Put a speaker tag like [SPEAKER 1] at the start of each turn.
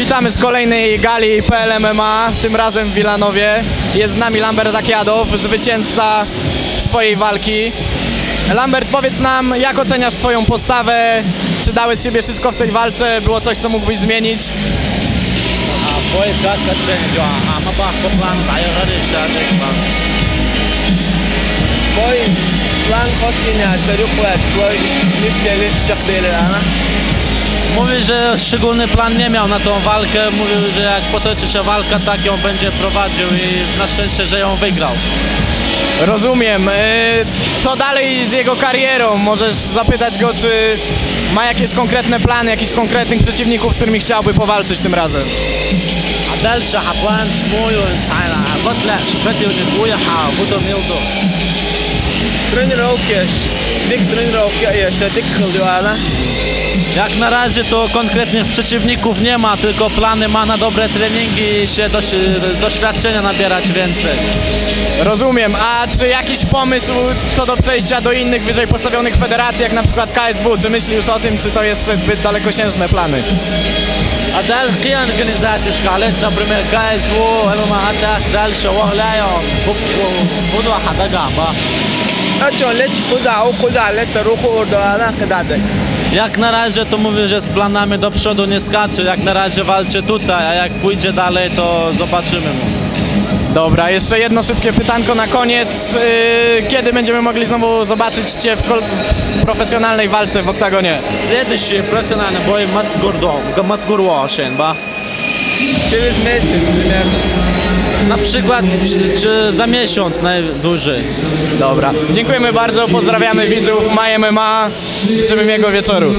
[SPEAKER 1] Witamy z kolejnej gali PLMMA, tym razem w Wilanowie. Jest z nami Lambert Akiadow, zwycięzca swojej walki. Lambert, powiedz nam, jak oceniasz swoją postawę? Czy dałeś z siebie wszystko w tej walce? Było coś, co mógłbyś zmienić?
[SPEAKER 2] Boy, plan kosminya çocuk var. Boy, hiç bir şey çıkacak değil ana.
[SPEAKER 3] Mówi, że szczególny plan nie miał na tą walkę. Mówił, że jak potoczy się walka, tak ją będzie prowadził i na szczęście, że ją wygrał.
[SPEAKER 1] Rozumiem. E, co dalej z jego karierą? Możesz zapytać go, czy ma jakieś konkretne plany, jakichś konkretnych przeciwników, z którymi chciałby powalczyć tym razem.
[SPEAKER 3] A دلش حطوان شمويون على قتلة شفتي ونقوية حافوتو ميلدو
[SPEAKER 2] ترين روكيش ديك ترين روكيش تدخل دوالا
[SPEAKER 3] jak na razie to konkretnych przeciwników nie ma, tylko plany ma na dobre treningi i się doś doświadczenia nabierać więcej.
[SPEAKER 1] Rozumiem, a czy jakiś pomysł co do przejścia do innych wyżej postawionych federacji, jak na przykład KSW, czy myśli już o tym, czy to jeszcze zbyt dalekosiężne plany?
[SPEAKER 3] دلقي انقنزات اشكالات نبرمير كايز و ما عندك دلش وهلا يوم بدو
[SPEAKER 2] حدا قعبة أجل ليش قدع وقدع لتروخو أردوانا قدع دي
[SPEAKER 3] Jak na razie to mówię, że z planami do przodu nie skacze, jak na razie walczy tutaj, a jak pójdzie dalej to zobaczymy mu.
[SPEAKER 1] Dobra, jeszcze jedno szybkie pytanko na koniec. Yy, Kiedy będziemy mogli znowu zobaczyć Cię w, kol- w profesjonalnej walce w oktagonie?
[SPEAKER 3] Следующий профессиональный бой Мацгурдом, Мацгурвошен, ба.
[SPEAKER 2] Через месяц, примерно.
[SPEAKER 3] Na przykład czy, za miesiąc najdłużej.
[SPEAKER 1] Dobra. Dziękujemy bardzo, pozdrawiamy widzów My MMA. Życzymy miłego wieczoru.